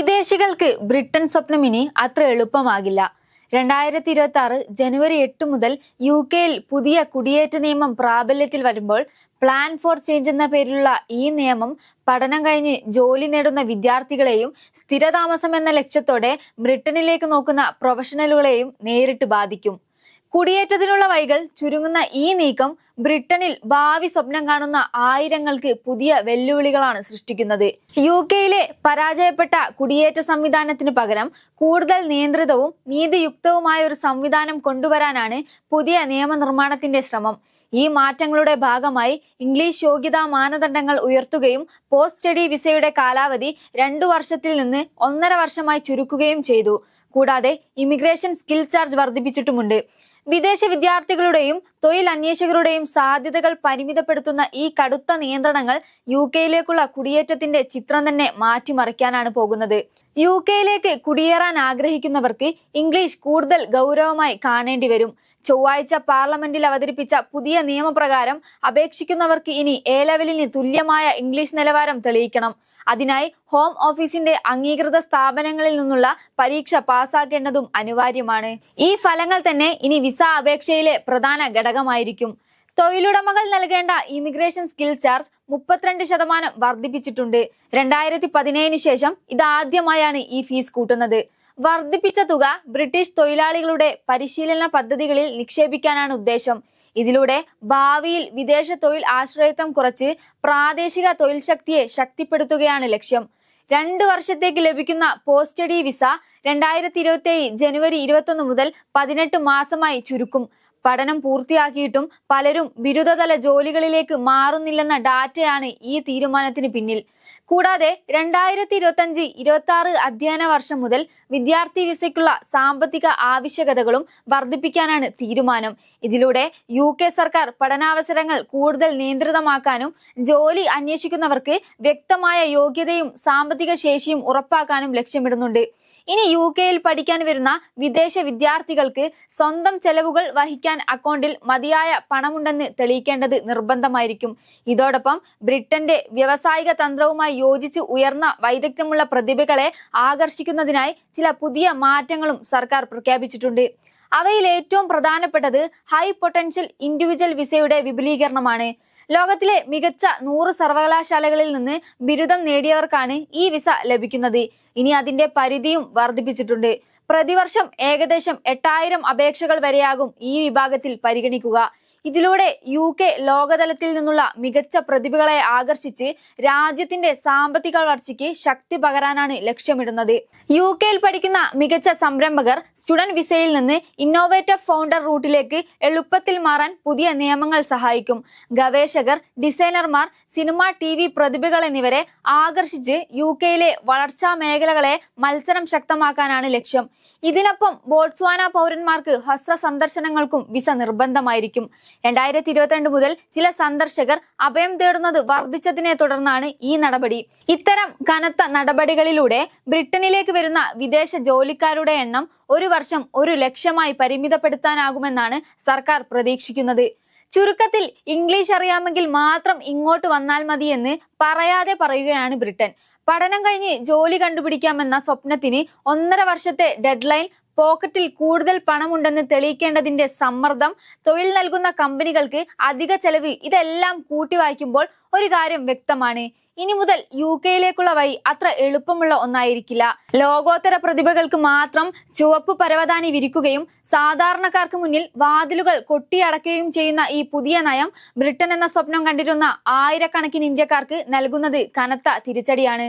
വിദേശികൾക്ക് ബ്രിട്ടൻ സ്വപ്നം ഇനി അത്ര എളുപ്പമാകില്ല. രണ്ടായിരത്തി ഇരുപത്തി ആറ് ജനുവരി എട്ട് മുതൽ യു കെയിൽ പുതിയ കുടിയേറ്റ നിയമം പ്രാബല്യത്തിൽ വരുമ്പോൾ പ്ലാൻ ഫോർ ചേഞ്ച് എന്ന പേരിലുള്ള ഈ നിയമം പഠനം കഴിഞ്ഞ് ജോലി നേടുന്ന വിദ്യാർത്ഥികളെയും സ്ഥിരതാമസം എന്ന ലക്ഷ്യത്തോടെ ബ്രിട്ടനിലേക്ക് നോക്കുന്ന പ്രൊഫഷണലുകളെയും നേരിട്ട് ബാധിക്കും. കുടിയേറ്റത്തിനുള്ള വഴികൾ ചുരുങ്ങുന്ന ഈ നീക്കം ബ്രിട്ടനിൽ ഭാവി സ്വപ്നം കാണുന്ന ആയിരങ്ങൾക്ക് പുതിയ വെല്ലുവിളികളാണ് സൃഷ്ടിക്കുന്നത്. യു കെയിലെ പരാജയപ്പെട്ട കുടിയേറ്റ സംവിധാനത്തിന് പകരം കൂടുതൽ നിയന്ത്രിതവും നീതിയുക്തവുമായ ഒരു സംവിധാനം കൊണ്ടുവരാനാണ് പുതിയ നിയമനിർമ്മാണത്തിന്റെ ശ്രമം. ഈ മാറ്റങ്ങളുടെ ഭാഗമായി ഇംഗ്ലീഷ് യോഗ്യതാ മാനദണ്ഡങ്ങൾ ഉയർത്തുകയും പോസ്റ്റ് സ്റ്റഡി വിസയുടെ കാലാവധി രണ്ടു വർഷത്തിൽ നിന്ന് ഒന്നര വർഷമായി ചുരുക്കുകയും ചെയ്തു. കൂടാതെ ഇമിഗ്രേഷൻ സ്കിൽ ചാർജ് വർദ്ധിപ്പിച്ചിട്ടുമുണ്ട്. വിദേശ വിദ്യാർത്ഥികളുടെയും തൊഴിൽ അന്വേഷകരുടെയും സാധ്യതകൾ പരിമിതപ്പെടുത്തുന്ന ഈ കടുത്ത നിയന്ത്രണങ്ങൾ യു കെയിലേക്കുള്ള കുടിയേറ്റത്തിന്റെ ചിത്രം തന്നെ മാറ്റിമറിക്കാനാണ് പോകുന്നത്. യു കെയിലേക്ക് കുടിയേറാൻ ആഗ്രഹിക്കുന്നവർക്ക് ഇംഗ്ലീഷ് കൂടുതൽ ഗൗരവമായി കാണേണ്ടി വരും. ചൊവ്വാഴ്ച പാർലമെന്റിൽ അവതരിപ്പിച്ച പുതിയ നിയമപ്രകാരം അപേക്ഷിക്കുന്നവർക്ക് ഇനി എ ലെവലിന് തുല്യമായ ഇംഗ്ലീഷ് നിലവാരം തെളിയിക്കണം. അതിനായി ഹോം ഓഫീസിന്റെ അംഗീകൃത സ്ഥാപനങ്ങളിൽ നിന്നുള്ള പരീക്ഷ പാസ്സാക്കേണ്ടതും അനിവാര്യമാണ്. ഈ ഫലങ്ങൾ തന്നെ ഇനി വിസ അപേക്ഷയിലെ പ്രധാന ഘടകമായിരിക്കും. തൊഴിലുടമകൾ നൽകേണ്ട ഇമിഗ്രേഷൻ സ്കിൽ ചാർജ് മുപ്പത്തിരണ്ട് ശതമാനം വർദ്ധിപ്പിച്ചിട്ടുണ്ട്. രണ്ടായിരത്തി പതിനേഴിന് ശേഷം ഇതാദ്യമായാണ് ഈ ഫീസ് കൂട്ടുന്നത്. വർദ്ധിപ്പിച്ച തുക ബ്രിട്ടീഷ് തൊഴിലാളികളുടെ പരിശീലന പദ്ധതികളിൽ നിക്ഷേപിക്കാനാണ് ഉദ്ദേശം. ഇതിലൂടെ ഭാവിയിൽ വിദേശ തൊഴിൽ ആശ്രയത്വം കുറച്ച് പ്രാദേശിക തൊഴിൽ ശക്തിയെ ശക്തിപ്പെടുത്തുകയാണ് ലക്ഷ്യം. രണ്ട് വർഷത്തേക്ക് ലഭിക്കുന്ന പോസ്റ്റ് സ്റ്റഡി വിസ രണ്ടായിരത്തി ഇരുപത്തി ജനുവരി ഇരുപത്തൊന്ന് മുതൽ പതിനെട്ട് മാസമായി ചുരുക്കും. പഠനം പൂർത്തിയാക്കിയിട്ടും പലരും ബിരുദതല ജോലികളിലേക്ക് മാറുന്നില്ലെന്ന ഡാറ്റയാണ് ഈ തീരുമാനത്തിന് പിന്നിൽ. കൂടാതെ രണ്ടായിരത്തി ഇരുപത്തി അഞ്ച് ഇരുപത്തി ആറ് അധ്യയന വർഷം മുതൽ വിദ്യാർത്ഥി വിസയ്ക്കുള്ള സാമ്പത്തിക ആവശ്യകതകളും വർദ്ധിപ്പിക്കാനാണ് തീരുമാനം. ഇതിലൂടെ യു കെ സർക്കാർ പഠനാവസരങ്ങൾ കൂടുതൽ നിയന്ത്രിതമാക്കാനും ജോലി അന്വേഷിക്കുന്നവർക്ക് വ്യക്തമായ യോഗ്യതയും സാമ്പത്തിക ശേഷിയും ഉറപ്പാക്കാനും ലക്ഷ്യമിടുന്നുണ്ട്. ഇനി യു കെയിൽ പഠിക്കാൻ വരുന്ന വിദേശ വിദ്യാർത്ഥികൾക്ക് സ്വന്തം ചെലവുകൾ വഹിക്കാൻ അക്കൗണ്ടിൽ മതിയായ പണമുണ്ടെന്ന് തെളിയിക്കേണ്ടത് നിർബന്ധമായിരിക്കും. ഇതോടൊപ്പം ബ്രിട്ടന്റെ വ്യവസായിക തന്ത്രവുമായി യോജിച്ച് ഉയർന്ന വൈദഗ്ധ്യമുള്ള പ്രതിഭകളെ ആകർഷിക്കുന്നതിനായി ചില പുതിയ മാറ്റങ്ങളും സർക്കാർ പ്രഖ്യാപിച്ചിട്ടുണ്ട്. അവയിൽ ഏറ്റവും പ്രധാനപ്പെട്ടത് ഹൈ പൊട്ടൻഷ്യൽ ഇൻഡിവിജ്വൽ വിസയുടെ വിപുലീകരണമാണ്. ലോകത്തിലെ മികച്ച നൂറ് സർവകലാശാലകളിൽ നിന്ന് ബിരുദം നേടിയവർക്കാണ് ഈ വിസ ലഭിക്കുന്നത്. ഇനി അതിന്റെ പരിധിയും വർദ്ധിപ്പിച്ചിട്ടുണ്ട്. പ്രതിവർഷം ഏകദേശം എട്ടായിരം അപേക്ഷകൾ വരെയാകും ഈ വിഭാഗത്തിൽ പരിഗണിക്കുക. ഇതിലൂടെ യു കെ ലോകതലത്തിൽ നിന്നുള്ള മികച്ച പ്രതിഭകളെ ആകർഷിച്ച് രാജ്യത്തിന്റെ സാമ്പത്തിക വളർച്ചയ്ക്ക് ശക്തി പകരാനാണ് ലക്ഷ്യമിടുന്നത്. യു കെയിൽ പഠിക്കുന്ന മികച്ച സംരംഭകർ സ്റ്റുഡന്റ് വിസയിൽ നിന്ന് ഇന്നോവേറ്റീവ് ഫൗണ്ടർ റൂട്ടിലേക്ക് എളുപ്പത്തിൽ മാറാൻ പുതിയ നിയമങ്ങൾ സഹായിക്കും. ഗവേഷകർ ഡിസൈനർമാർ സിനിമ ടി വി പ്രതിഭകൾ എന്നിവരെ ആകർഷിച്ച് യു കെയിലെ വളർച്ചാ മേഖലകളെ മത്സരം ശക്തമാക്കാനാണ് ലക്ഷ്യം. ഇതിനൊപ്പം ബോട്സ്വാന പൗരന്മാർക്ക് ഹസ്ര സന്ദർശനങ്ങൾക്കും വിസ നിർബന്ധമായിരിക്കും. രണ്ടായിരത്തി ഇരുപത്തിരണ്ട് മുതൽ ചില സന്ദർശകർ അഭയം തേടുന്നത് വർദ്ധിച്ചതിനെ തുടർന്നാണ് ഈ നടപടി. ഇത്തരം കനത്ത നടപടികളിലൂടെ ബ്രിട്ടനിലേക്ക് വരുന്ന വിദേശ ജോലിക്കാരുടെ എണ്ണം ഒരു വർഷം ഒരു ലക്ഷമായി പരിമിതപ്പെടുത്താനാകുമെന്നാണ് സർക്കാർ പ്രതീക്ഷിക്കുന്നത്. ചുരുക്കത്തിൽ ഇംഗ്ലീഷ് അറിയാമെങ്കിൽ മാത്രം ഇങ്ങോട്ട് വന്നാൽ മതിയെന്ന് പറയാതെ പറയുകയാണ് ബ്രിട്ടൻ. പഠനം കഴിഞ്ഞ് ജോലി കണ്ടുപിടിക്കാമെന്ന സ്വപ്നത്തിന് ഒന്നര വർഷത്തെ ഡെഡ്ലൈൻ പോക്കറ്റിൽ കൂടുതൽ പണമുണ്ടെന്ന് തെളിയിക്കേണ്ടതിന്റെ സമ്മർദ്ദം തൊഴിൽ നൽകുന്ന കമ്പനികൾക്ക് അധിക ചെലവ് ഇതെല്ലാം കൂട്ടി വായിക്കുമ്പോൾ ഒരു കാര്യം വ്യക്തമാണ്. ഇനി മുതൽ യു കെയിലേക്കുള്ള വഴി അത്ര എളുപ്പമുള്ള ഒന്നായിരിക്കില്ല. ലോകോത്തര പ്രതിഭകൾക്ക് മാത്രം ചുവപ്പ് പരവതാനി വിരിക്കുകയും സാധാരണക്കാർക്ക് മുന്നിൽ വാതിലുകൾ കൊട്ടിയടക്കുകയും ചെയ്യുന്ന ഈ പുതിയ നയം ബ്രിട്ടൻ എന്ന സ്വപ്നം കണ്ടിരുന്ന ആയിരക്കണക്കിന് ഇന്ത്യക്കാർക്ക് നൽകുന്നത് കനത്ത തിരിച്ചടിയാണ്.